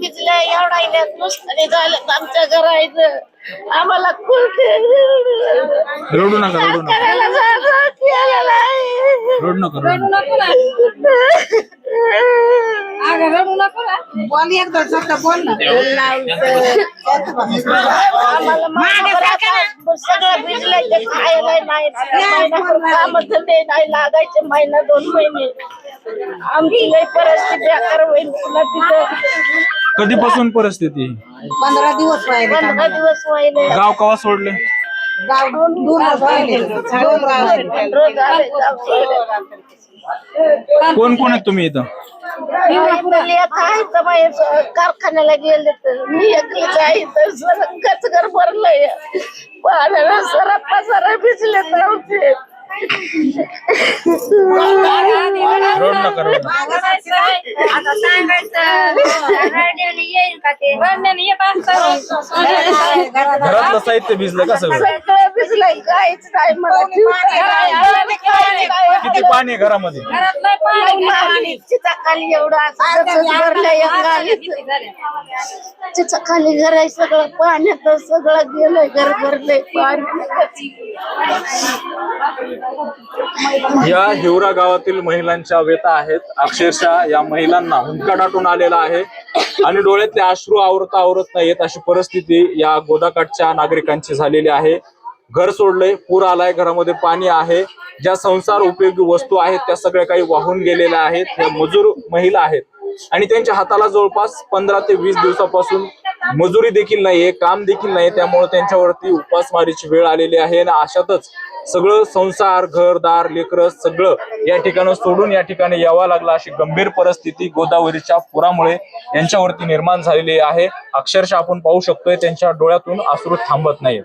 भिजल्या एवढा नुसतं झालं आमच्या घरायचं. आम्हाला कुलते रडू नका रडू नका. रडू नका रडू नका. रडू नको ना. बोल एकदा शब्द बोल ना. आम्हाला महिनाभर सगळं भिजलंय ते खायला नाही. काम धंदे नाही लागायचे महिना दोन महिने. आमची लई परिस्थिती बेकार होईल. पुन्हा तिथं कधीपासून परिस्थिती पंधरा दिवस राहिले पंधरा दिवस व्हायले गाव कवा सोडले? गाव दोन दिवस राहिले. दोन गाव राहिले. रोज आले जाऊ सोडले. कोण कोण आहेत तुम्ही इथं? आहे तर बाई कारखान्याला गेले तर मी एकलीच आहे तर सर कचगर भरलंय. पाण्याला सरा पसारा भिजले तर आमचे. रडू नका रडू नका. आता सांगायचं रडण्याने येईल का ते रडण्याने येत असतं घरातलं साहित्य भिजलं का सगळं? सगळं भिजलंय काहीच नाही मला किती पाणी आहे घरामध्ये? घरात नाही पाणी पाणी चिचाखाली एवढं असं तसंच चिचाखाली घर आहे सगळं? पाण्यात सगळं गेलंय घर भरलंय पाणी या हिवरा गावातील महिलांच्या व्यथा आहेत. अक्षरशः या महिलांना हुंदका आलेला आहे. आणि डोळ्यातले अश्रू आवरता आवरत नाहीत अशी परिस्थिती या गोदाकाठच्या नागरिकांची झालेली आहे. घर सोडले पूर आलाय घरामध्ये पाणी आहे. ज्या संसार उपयोगी वस्तू आहेत त्या सगळ्या काही वाहून गेलेल्या आहेत. ह्या मजूर महिला आहेत. आणि त्यांच्या हाताला जवळपास पंधरा ते वीस दिवसापासून मजुरी देखील नाहीये काम देखील नाही त्यामुळे त्यांच्यावरती उपासमारीची वेळ आलेली आहे. आणि अशातच सगळं संसार घरदार लेकरं सगळं या ठिकाणं सोडून या ठिकाणी यावा लागला अशी गंभीर परिस्थिती गोदावरीच्या पुरामुळे यांच्यावरती निर्माण झालेली आहे. अक्षरशः आपण पाहू शकतोय त्यांच्या डोळ्यातून अश्रू थांबत नाहीत.